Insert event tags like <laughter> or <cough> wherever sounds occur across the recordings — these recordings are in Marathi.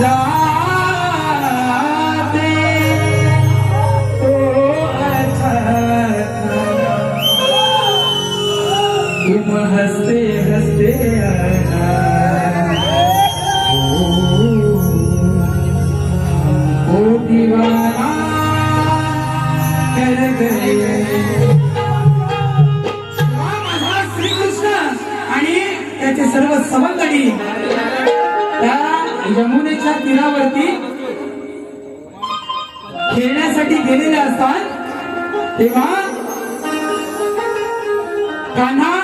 जाते. तो ओ दीवाना कर गए. माझा श्रीकृष्ण आणि त्याचे सर्व सवंगडी यमुनेच्या तीरावरती खेळण्यासाठी गेलेले असतात. तेव्हा कान्हा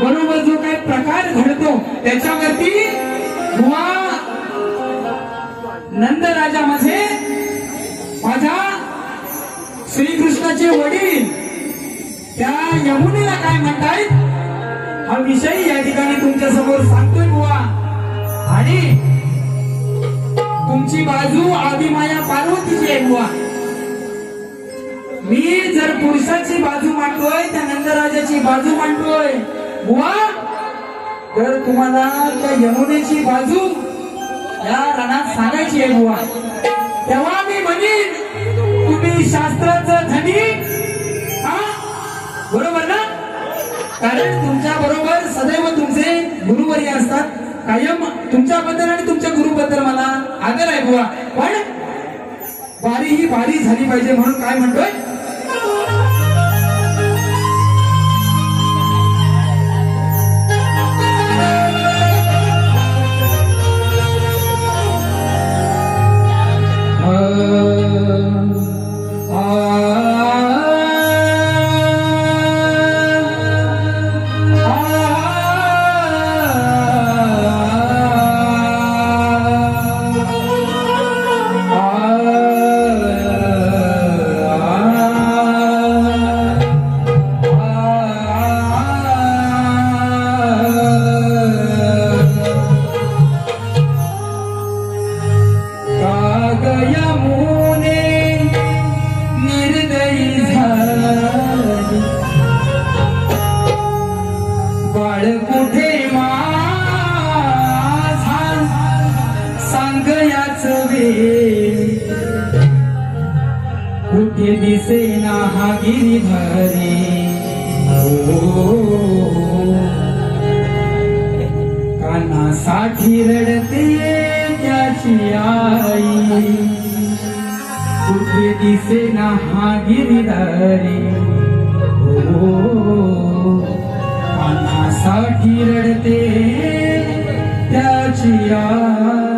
बरोबर जो काही प्रकार घडतो त्याच्यावरती बुवा माझे माझ्या श्रीकृष्णाचे वडील त्या यमुनेला काय म्हणतायत? हा विषय या ठिकाणी तुमच्यासमोर सांगतोय बुवा. आणि तुमची बाजू आदिमाया पार्वतीची आहे मी जर पुरुषाची बाजू मांडतोय त्या नंदराजाची बाजू मांडतोय. बुवा तर तुम्हाला त्या यमुनेची बाजू या रणात सांगायची आहे बुवा. तेव्हा मी म्हणेन तुम्ही शास्त्राचं धनी हा? बरोबर ना? कारण तुमच्या बरोबर सदैव तुमचे गुरुवरी असतात. कायम तुमच्याबद्दल आणि तुमच्या गुरुबद्दल मला आदर आहे बुवा. पण वारी ही वारी झाली पाहिजे म्हणून काय म्हणतोय? बाळ कुठे माझा सांग याच वे कुठे दिसेना हा गिरीधरे हो कानासाठी रडते त्याची आई. कुठे दिसेना हा गिरीधरे हो कानासाठी रडते त्याची आई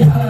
Yeah. <laughs>